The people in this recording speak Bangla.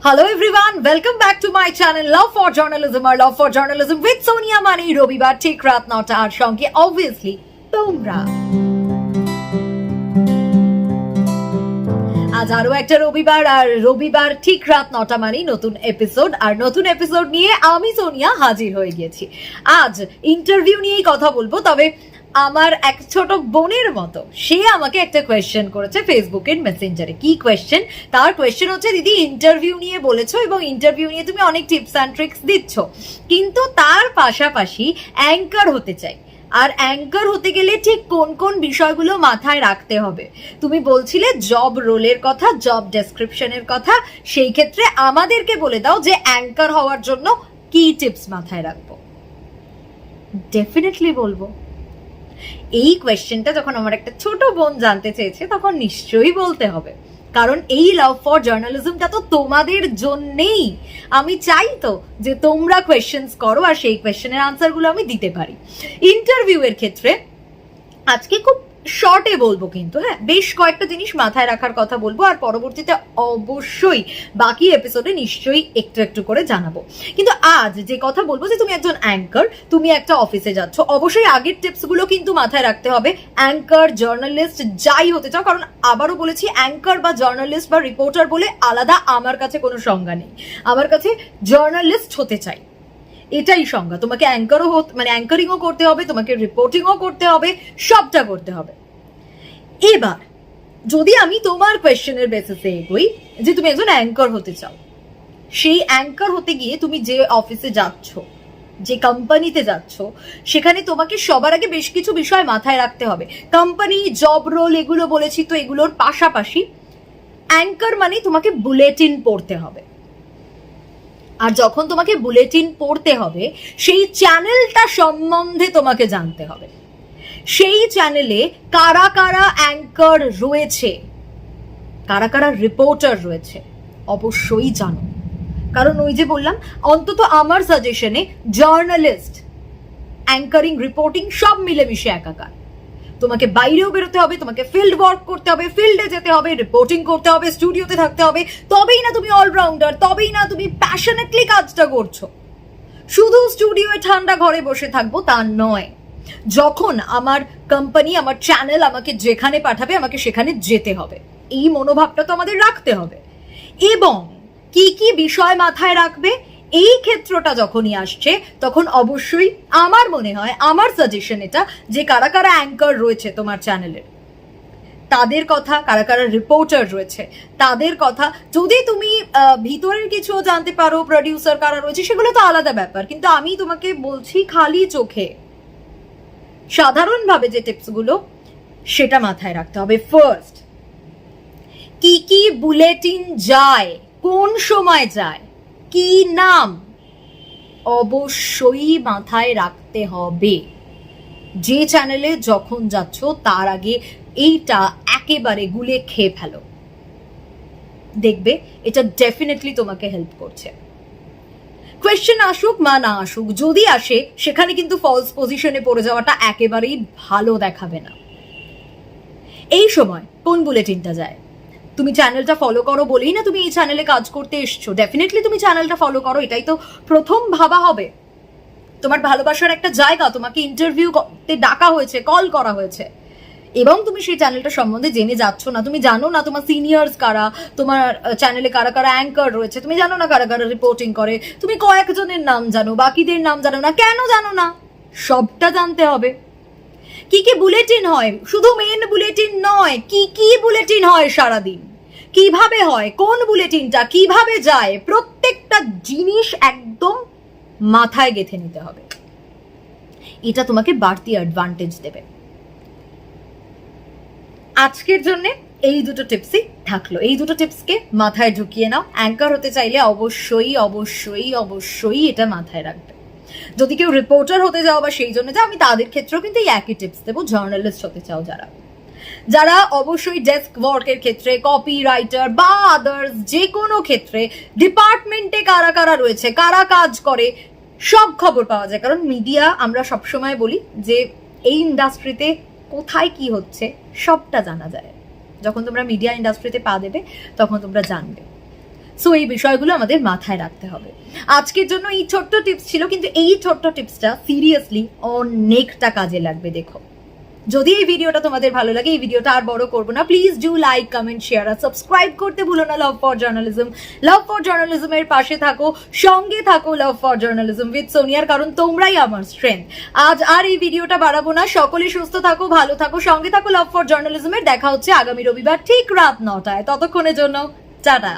Hello everyone, welcome back to my channel Love for Journalism. Or Love for Journalism with Sonia Mani রবিবার ঠিক রাত নটা আর সঙ্গে obviously তোমরা আজ আরও একটা রবিবার আর রবিবার ঠিক রাত নটা মানেই নতুন এপিসোড আর নতুন এপিসোড নিয়ে আমি সোনিয়া হাজির হয়ে গিয়েছি আজ ইন্টারভিউ নিয়েই কথা বলব তবে আমার এক ছোট বোনের মতো। সে আমাকে একটা কোয়েশ্চেন করেছে ফেসবুকের মেসেঞ্জারে কি কোয়েশ্চেন তার কোয়েশ্চেন হচ্ছে, দিদি ইন্টারভিউ নিয়ে বলেছ এবং ইন্টারভিউ নিয়ে তুমি অনেক টিপস অ্যান্ড ট্রিক্স দিচ্ছ। কিন্তু তার পাশাপাশি অ্যাঙ্কার হতে চাই। আর অ্যাঙ্কার হতে গেলে ঠিক কোন কোন বিষয়গুলো মাথায় রাখতে হবে? তুমি বলছিলে জব রোলের কথা জব ডেসক্রিপশনের কথা। সেই ক্ষেত্রে আমাদেরকে বলে দাও যে অ্যাঙ্কার হওয়ার জন্য কি টিপস মাথায় রাখব। ডেফিনেটলি বলব। এই কোয়েশ্চেনটা যখন আমার একটা ছোট বোন জানতে চেয়েছে, তখন নিশ্চয়ই বলতে হবে। কারণ এই লাভ ফর জার্নালিজমটা তো তোমাদের জন্যেই। আমি চাই তো যে তোমরা কোয়েশ্চেন্স করো আর সেই কোয়েশ্চেনের আনসারগুলো আমি দিতে পারি। ইন্টারভিউ এর ক্ষেত্রে আজকে খুব শর্টে বলব কিন্তু হ্যাঁ বেশ কয়েকটা জিনিস মাথায় রাখার কথা বলব আর পরবর্তীতে অবশ্যই বাকি এপিসোডে নিশ্চয়ই একটু একটু করে জানাব। কিন্তু আজ যে কথা বলব যে তুমি একজন অ্যাঙ্কার তুমি একটা অফিসে যাচ্ছ, অবশ্যই আগের টিপসগুলো কিন্তু মাথায় রাখতে হবে। অ্যাঙ্কার জার্নালিস্ট যাই হতে চাও, কারণ আবারও বলেছি অ্যাঙ্কার বা জার্নালিস্ট বা রিপোর্টার বলে আলাদা আমার কাছে কোনো সংজ্ঞা নেই। আমার কাছে জার্নালিস্ট হতে চাই। এটাই সংজ্ঞা। তোমাকে অ্যাঙ্কারও মানে অ্যাঙ্কারিংও করতে হবে, তোমাকে রিপোর্টিংও করতে হবে, সবটা করতে হবে। এবার, যদি আমি তোমার কোয়েশ্চেনের বেসিসে এগোই, যে তুমি একজন অ্যাঙ্কার হতে চাও, সেই অ্যাঙ্কার হতে গিয়ে তুমি যে অফিসে যাচ্ছ, যে কোম্পানিতে যাচ্ছ, সেখানে তোমাকে সবার আগে বেশ কিছু বিষয় মাথায় রাখতে হবে। কোম্পানি জব রোল এগুলো বলেছি তো এগুলোর পাশাপাশি অ্যাঙ্কার মানে তোমাকে বুলেটিন পড়তে হবে। আর যখন তোমাকে বুলেটিন পড়তে হবে, সেই চ্যানেলটা সম্বন্ধে তোমাকে জানতে হবে। সেই চ্যানেলে কারা কারা অ্যাঙ্কার রয়েছে, কারা কারা রিপোর্টার রয়েছে, অবশ্যই জানো। কারণ ওই যে বললাম, অন্তত আমার সাজেশনে জার্নালিস্ট অ্যাঙ্কারিং রিপোর্টিং সব মিলেমিশে একাকার। তোমাকে বাইরেও বেরোতে হবে, তোমাকে ফিল্ড ওয়ার্ক করতে হবে ফিল্ডে যেতে হবে রিপোর্টিং করতে হবে স্টুডিওতে থাকতে হবে, তবেই না তুমি অলরাউন্ডার তবেই না তুমি প্যাশনেটলি কাজটা করছ। শুধু স্টুডিওয়ে ঠান্ডা ঘরে বসে থাকব তা নয়, যখন আমার কোম্পানি আমার চ্যানেল আমাকে যেখানে পাঠাবে, আমাকে সেখানে যেতে হবে। এই মনোভাবটা তো আমাদের রাখতে হবে। এবং কি কি বিষয় মাথায় রাখবে? এই ক্ষেত্রটা যখনই আসছে, তখন অবশ্যই আমার মনে হয়, আমার সাজেশন এটা যে কারা কারা অ্যাঙ্কার রয়েছে তোমার চ্যানেলের তাদের কথা, কারা কারা রিপোর্টার রয়েছে, তাদের কথা যদি তুমি ভিতরের কিছুও জানতে পারো প্রডিউসার কারা রয়েছে, সেগুলো তো আলাদা ব্যাপার। কিন্তু আমি তোমাকে বলছি খালি চোখে। সাধারণভাবে যে টিপসগুলো সেটা মাথায় রাখতে হবে। ফার্স্ট কি কি বুলেটিন যায়, কোন সময় যায় কি নাম? অবশ্যই মাথায় রাখতে হবে। যে চ্যানেলে যখন যাচ্ছ, তার আগে এইটা একেবারে গুলে খেয়ে ফেলো। দেখবে, এটা ডেফিনেটলি তোমাকে হেল্প করছে। কোয়েশ্চেন আসুক মা না আসুক, যদি আসে, সেখানে কিন্তু ফলস পজিশনে পড়ে যাওয়াটা একেবারেই ভালো দেখাবে না। এই সময় কোন বুলেটিনটা যায়? তুমি চ্যানেলটা ফলো করো বলেই না তুমি এই চ্যানেলে কাজ করতে এসছো। ডেফিনেটলি তুমি চ্যানেলটা ফলো করো, এটাই তো প্রথম ভাবা হবে। তোমার ভালোবাসার একটা জায়গা, তোমাকে ইন্টারভিউ করতে ডাকা হয়েছে কল করা হয়েছে। এবং তুমি সেই চ্যানেলটা সম্বন্ধে জেনে যাচ্ছ না। তুমি জানো না তোমার সিনিয়র্স কারা, তোমার চ্যানেলে কারা কারা অ্যাঙ্কার রয়েছে। তুমি জানো না কারা কারা রিপোর্টিং করে। তুমি কয়েকজনের নাম জানো, বাকিদের নাম জানো না। কেন জানো না? সবটা জানতে হবে। কি কি বুলেটিন হয়? শুধু মেন বুলেটিন নয়, কি কি বুলেটিন হয় সারাদিন? কীভাবে হয়, কোন বুলেটিনটা কীভাবে যায়, প্রত্যেকটা জিনিস একদম মাথায় গেথে নিতে হবে। এটা তোমাকে বাড়তি অ্যাডভান্টেজ দেবে। আজকের জন্য এই দুটো টিপসই থাকল। এই দুটো টিপসকে মাথায় ঢুকিয়ে নাও। অ্যাঙ্কার হতে চাইলে অবশ্যই অবশ্যই অবশ্যই এটা মাথায় রাখবে। যদি কেউ রিপোর্টার হতে যাও বা সেই জন্য যাও আমি তাদের ক্ষেত্রেও কিন্তু এই একই টিপস দেবো। জার্নালিস্ট হতে চাও যারা। যারা অবশ্যই ডেস্ক ওয়ার্কের ক্ষেত্রে কপি রাইটার বা আদার্স যে কোনো ক্ষেত্রে ডিপার্টমেন্টে কারা কারা রয়েছে, কারা কাজ করে, সব খবর পাওয়া যায়। কারণ মিডিয়া আমরা সবসময় বলি যে এই ইন্ডাস্ট্রিতে কোথায় কি হচ্ছে, সবটা জানা যায়। যখন তোমরা মিডিয়া ইন্ডাস্ট্রিতে পা দেবে, তখন তোমরা জানবে। সো এই বিষয়গুলো আমাদের মাথায় রাখতে হবে। আজকের জন্য এই ছোট্ট টিপস ছিল, কিন্তু এই ছোট্ট টিপসটা সিরিয়াসলি অনেকটা কাজে লাগবে, দেখো। যদি এই ভিডিওটা তোমাদের ভালো লাগে, এই ভিডিওটা আর বড় করব না please do like comment share R subscribe করতে ভুলো না love for journalism love for জার্নালিজমের পাশে থাকো, সঙ্গে থাকো লাভ ফর জার্নালিজম উইথ সোনিয়ার কারণ তোমরাই আমার স্ট্রেংথ আজ আর এই ভিডিওটা বাড়াবো না, সকলে সুস্থ থাকো, ভালো থাকো, সঙ্গে থাকো লাভ ফর জার্নালিজমের দেখা হচ্ছে আগামী রবিবার ঠিক রাত নটায়। ততক্ষণের জন্য, টাটা।